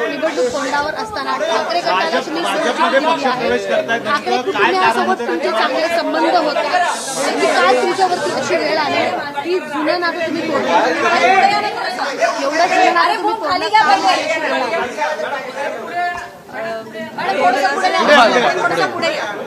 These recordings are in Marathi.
निवडणूक तोंडावर असताना ठाकरे गटाला तुम्ही ठाकरे काय कुटुंबियासोबत तुमचे चांगले संबंध होते की काल तुमच्यावरती अशी वेळ आली की जुनं नातं तुम्ही तोडलं एवढं जुनं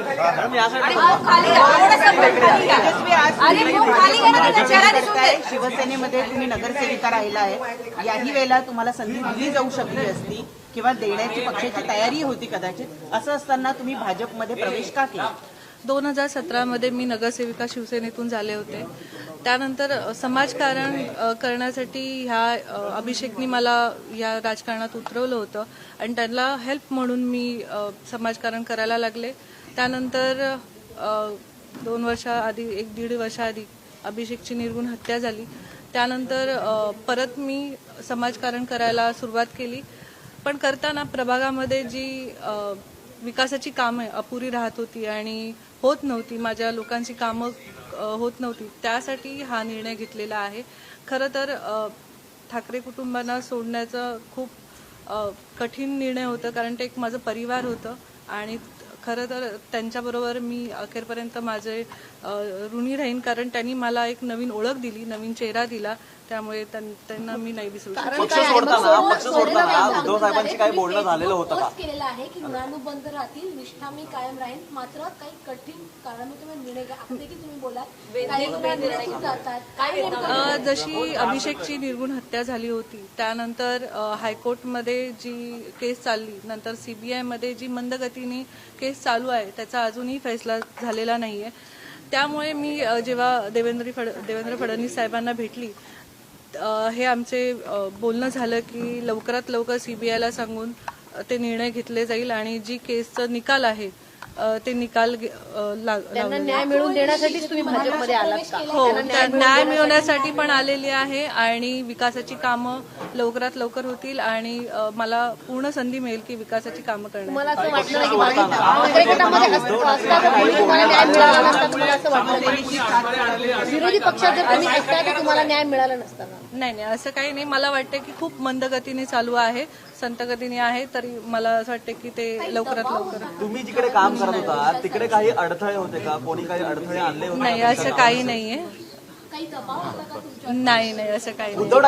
शिवसेनेमध्ये तुम्ही नगरसेविका राहिला आहे. याही वेळेला तुम्हाला संधी दिली जाऊ शकली असती किंवा देण्याची पक्षाची तयारी होती कदाचित. असं असताना तुम्ही भाजपमध्ये प्रवेश का केला? दोन हजार सतरामध्ये मी नगरसेविका शिवसेनेतून झाले होते. त्यानंतर समाजकारण करण्यासाठी ह्या अभिषेकनी मला या राजकारणात उतरवलं होतं. आणि त्यांना हेल्प म्हणून मी समाजकारण करायला लागले. त्यानंतर दोन वर्षाआधी एक दीड वर्षाआधी अभिषेकची निर्गुण हत्या झाली. त्यानंतर परत मी समाजकारण करायला सुरुवात केली. पण करताना प्रभागामध्ये जी विकासाची कामं अपुरी राहत होती आणि होत नव्हती माझ्या लोकांची कामं होत नव्हती त्यासाठी हा निर्णय घेतलेला आहे. खरं तर ठाकरे कुटुंबांना सोडण्याचं खूप कठीण निर्णय होतं कारण ते एक माझं परिवार होतं आणि खरं तर त्यांच्याबरोबर मी अखेरपर्यंत माझे ऋणी राहीन. कारण त्यांनी मला एक नवीन ओळख दिली नवीन चेहरा दिला. त्यामुळे त्यां- त्यांना मी नाही विसरू पक्ष सोडताना- पक्ष सोडताना. उद्धव साहेबांशी काही बोलणं झालेलं होतं का? केलेला आहे की ऋणानु बंद राहतील निष्ठा मी कायम राहील मात्र काही कठीण निर्णय घ्या तुम्ही बोला जशी अभिषेकची निर्गुण हत्या झाली होती त्यानंतर हायकोर्टमध्ये जी केस चालली नंतर सीबीआयमध्ये जी मंदगतीने केस चालू आहे. त्याचा अजूनही फैसला झालेला नाही आहे त्यामुळे मी जेव्हा देवेंद्र फड देवेंद्र फडणवीस साहेबांना भेटली हे आमचे बोलणं झालं की लवकरात लवकर सी बी आयला सांगून ते निर्णय घेतले जाईल आणि जी केसचा निकाल आहे ते निकाल त्यांना न्याय मिळवून देण्यासाठीच तुम्ही भाजपमध्ये आलात का? हो त्या न्याय मिळवण्यासाठी पण आलेली आहे आणि विकासाची कामं लवकरात लवकर होतील आणि मला पूर्ण संधी मिळेल की विकासाची कामं करण्याची तुम्हाला असं वाटलं नाही की बाकी ठाकरे गटामध्ये अस- असताना तुम्ही तुम्हाला न्याय मिळाला नसता? तुम्हाला असं वाटलं नाही विरोधी पक्षात जर तुम्ही असता तर तुम्हाला न्याय मिळाला नसता का? नाही नाही असं काही नाही. मला वाटतं की खूप मंद गतीने चालू आहे संत गतीने आहे तरी मला असं वाटतं की ते लवकरात लवकर तुम्ही जिकडे काम करत होता. तिकडे काही अडथळे होते का? कोणी काही अडथळे आणले होते नाही असं काही नाहीये. काही दबाव होता का तुमच्या नाही नाही असं काही नाही उद्धव